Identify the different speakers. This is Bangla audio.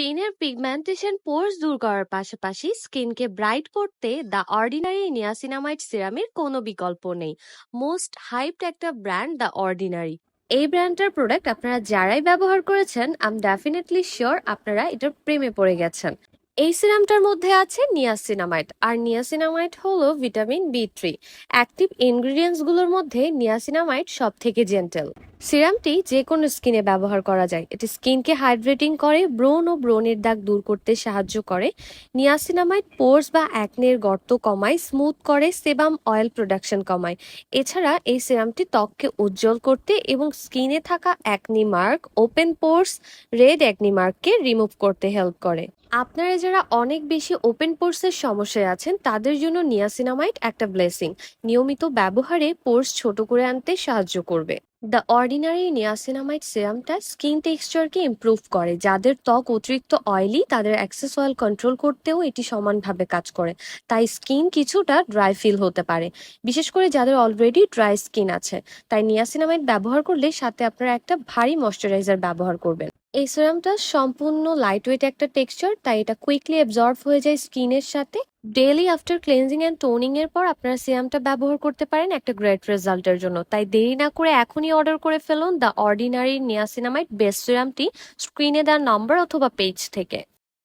Speaker 1: স্কিনের পিগমেন্টেশন পোর্স দূর করার পাশাপাশি স্কিনকে ব্রাইট করতে দ্য অর্ডিনারি নিয়াসিনামাইড সিরামের কোনো বিকল্প নেই। মোস্ট হাইপড একটা ব্র্যান্ড দ্য অর্ডিনারি। এই ব্র্যান্ডটার প্রোডাক্ট আপনারা যারাই ব্যবহার করেছেন, আম ডেফিনেটলি শিওর আপনারা এটার প্রেমে পড়ে গেছেন। এই সিরামটার মধ্যে আছে নিয়াসিনামাইড। আর নিয়াসিনামাইড হলো ভিটামিন বি থ্রি অ্যাক্টিভ ইনগ্রিডিয়েন্টসগুলোর মধ্যে নিয়াসিনামাইড সব থেকে জেন্টেল সিরামটি যে কোনো স্কিনে ব্যবহার করা যায়। এটি স্কিনকে হাইড্রেটিং করে ব্রোন ও ব্রোনের দাগ দূর করতে সাহায্য করে। নিয়াসিনামাইড পোর্স বা অ্যাকনের গর্ত কমায়, স্মুথ করে সেবাম অয়েল প্রোডাকশন কমায়। এছাড়া এই সিরামটি ত্বককে উজ্জ্বল করতে এবং স্কিনে থাকা acne mark open pores red acne মার্ককে remove করতে হেল্প করে। আপনারা যারা অনেক বেশি ওপেন পোর্সের সমস্যায় আছেন, তাদের জন্য নিয়াসিনামাইট একটা ব্লেসিং নিয়মিত ব্যবহারে পোর্স ছোট করে আনতে সাহায্য করবে। দ্য অর্ডিনারি নিয়াসিনামাইট সিরামটা স্কিন টেক্সচারকে ইমপ্রুভ করে, যাদের ত্বক অতিরিক্ত অয়েলি তাদের অ্যাক্সেস অয়েল কন্ট্রোল করতেও এটি সমানভাবে কাজ করে। তাই স্কিন কিছুটা ড্রাই ফিল হতে পারে। বিশেষ করে যাদের অলরেডি ড্রাই স্কিন আছে। তাই নিয়াসিনামাইট ব্যবহার করলে সাথে আপনারা একটা ভারী ময়শ্চারাইজার ব্যবহার করবেন। এই সিরামটা সম্পূর্ণ লাইট ওয়েট একটা টেক্সচার তাই এটা কুইকলি অ্যাবজর্ব হয়ে যায় স্কিনের সাথে। Daily after cleansing and toning এর পর আপনারা সিরামটা ব্যবহার করতে পারেন একটা গ্রেট রেজাল্টের জন্য। তাই দেরি না করে এখনই অর্ডার করে ফেলুন দ্য অর্ডিনারি নিয়াসিনামাইট বেস্ট সিরামটি স্ক্রিনে দেওয়ার নম্বর অথবা পেজ থেকে।